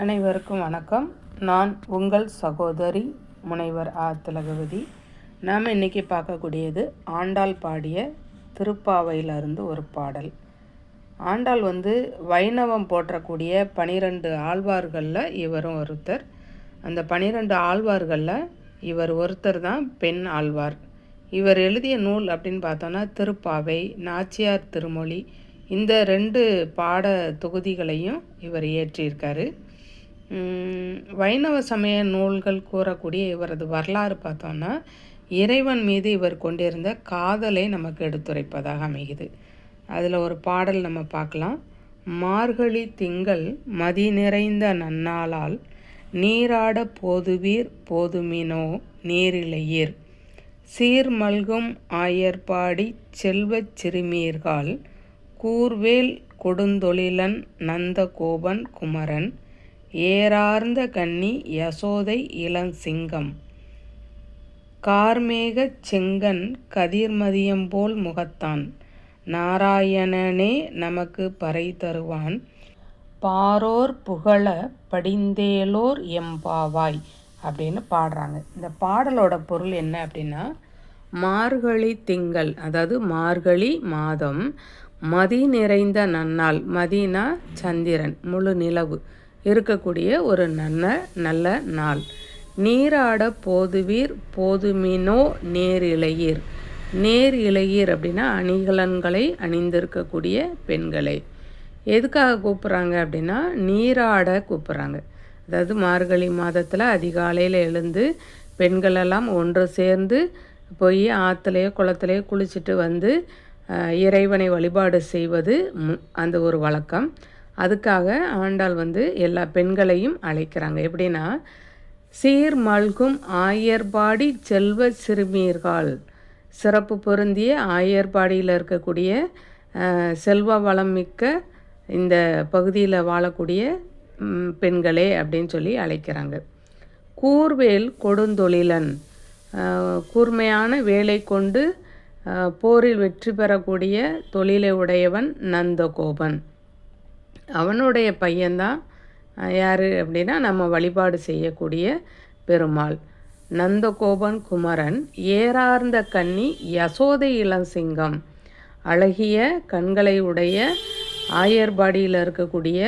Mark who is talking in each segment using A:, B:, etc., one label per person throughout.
A: அனைவருக்கும் வணக்கம். நான் உங்கள் சகோதரி முனைவர் ஆ. திலகவதி. நாம் இன்றைக்கி பார்க்கக்கூடியது ஆண்டாள் பாடிய திருப்பாவையிலிருந்து ஒரு பாடல். ஆண்டாள் வந்து வைணவம் போற்றக்கூடிய பனிரெண்டு ஆழ்வார்களில் இவரும் ஒருத்தர். அந்த பனிரெண்டு ஆழ்வார்களில் இவர் ஒருத்தர் தான் பெண் ஆழ்வார். இவர் எழுதிய நூல் அப்படின்னு பார்த்தோன்னா திருப்பாவை நாச்சியார் திருமொழி. இந்த ரெண்டு பாட தொகுதிகளையும் இவர் இயற்றியிருக்காரு. வைணவ சமய நூல்கள் கூறக்கூடிய இவரது வரலாறு பார்த்தோன்னா இறைவன் மீது இவர் கொண்டிருந்த காதலை நமக்கு எடுத்துரைப்பதாக அமைகிறது. அதில் ஒரு பாடல் நம்ம பார்க்கலாம். மார்கழி திங்கள் மதி நிறைந்த நன்னாளால் நீராட போதுவீர் போதுமினோ நீரிழையீர். சீர்மல்கும் ஆயர்பாடி செல்வச் சிறுமீர்கால் கூர்வேல் கொடுந்தொழிலன் நந்தகோபன் குமரன் ஏறார்ந்த கன்னி யசோதை இளஞ்சிங்கம். கார்மேகச் செங்கன் கதிர்மதியம்போல் முகத்தான். நாராயணனே நமக்கு பறை தருவான். பாரோர் புகழ படிந்தேலோர் எம்பாவாய் அப்படின்னு பாடுறாங்க. இந்த பாடலோட பொருள் என்ன அப்படின்னா மார்கழி திங்கள் அதாவது மார்கழி மாதம் மதி நிறைந்த நன்னாள் மதினா சந்திரன் முழு நிலவு. இருக்கக்கூடிய ஒரு நல்ல நல்ல நாள். நீராட போதுவீர் போதுமினோ நேர் இளையீர் நேர் இளையீர் அப்படின்னா அணிகலன்களை அணிந்திருக்கக்கூடிய பெண்களை. எதுக்காக கூப்பிட்றாங்க அப்படின்னா நீராட கூப்பிட்றாங்க. அதாவது மார்கழி மாதத்தில் அதிகாலையில் எழுந்து பெண்களெல்லாம் ஒன்று சேர்ந்து போய் ஆற்றுலையோ குளத்துலையோ குளிச்சுட்டு வந்து இறைவனை வழிபாடு செய்வது அந்த ஒரு வழக்கம். அதுக்காக ஆண்டாள் வந்து எல்லா பெண்களையும் அழைக்கிறாங்க. எப்படின்னா சீர் மல்கும் ஆயர்பாடி செல்வ சிறுமீர்கள் சிறப்பு பொருந்திய ஆயர்பாடியில் இருக்கக்கூடிய செல்வ வளம் மிக்க இந்த பகுதியில் வாழக்கூடிய பெண்களே அப்படின்னு சொல்லி அழைக்கிறாங்க. கூர்வேல் கொடுந்தொழிலன். கூர்மையான வேலை கொண்டு போரில் வெற்றி பெறக்கூடிய தொழிலை உடையவன் நந்தகோபன். அவனுடைய பையன்தான் யார் அப்படின்னா நம்ம வழிபாடு செய்யக்கூடிய பெருமாள். நந்தகோபன் குமரன் ஏறார்ந்த கன்னி யசோதை இளசிங்கம் அழகிய கண்களை உடைய ஆயர்பாடியில் இருக்கக்கூடிய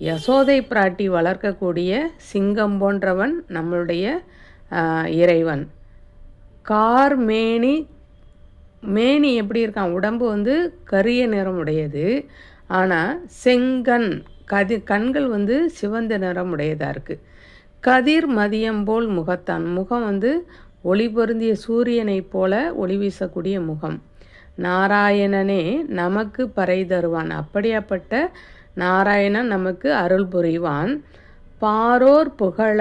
A: யசோதை பிராட்டி வளர்க்கக்கூடிய சிங்கம் போன்றவன் நம்மளுடைய இறைவன். கார் மேனி மேனி எப்படி இருக்கான்? உடம்பு வந்து கரிய நிறம் உடையது ஆனால் செங்கண் கதி கண்கள் வந்து சிவந்த நிறம் உடையதாக இருக்குது கதிர் மதியம் போல் முகத்தான். முகம் வந்து ஒளி பொருந்திய சூரியனைப் போல ஒளி வீசக்கூடிய முகம். நாராயணனே நமக்கு பறை தருவான். அப்படியாப்பட்ட நாராயணன் நமக்கு அருள் புரிவான். பாரோர் புகழ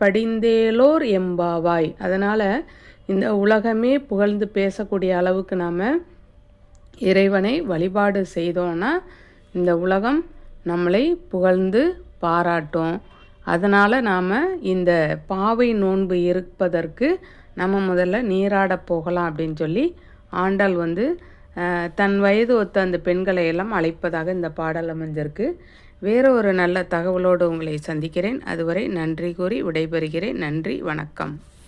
A: படிந்தேலோர் எம்பாவாய். அதனால் இந்த உலகமே புகழ்ந்து பேசக்கூடிய அளவுக்கு நாம் இறைவனை வழிபாடு செய்தோன்னா இந்த உலகம் நம்மளை புகழ்ந்து பாராட்டும். அதனால் நாம் இந்த பாவை நோன்பு இருப்பதற்கு நம்ம முதல்ல நீராடப் போகலாம் அப்படின்னு சொல்லி ஆண்டாள் வந்து தன் வயது ஒத்த அந்த பெண்களை எல்லாம் அழைப்பதாக இந்த பாடல் அமைஞ்சிருக்கு. வேறு ஒரு நல்ல தகவலோடு உங்களை சந்திக்கிறேன். அதுவரை நன்றி கூறி விடைபெறுகிறேன். நன்றி வணக்கம்.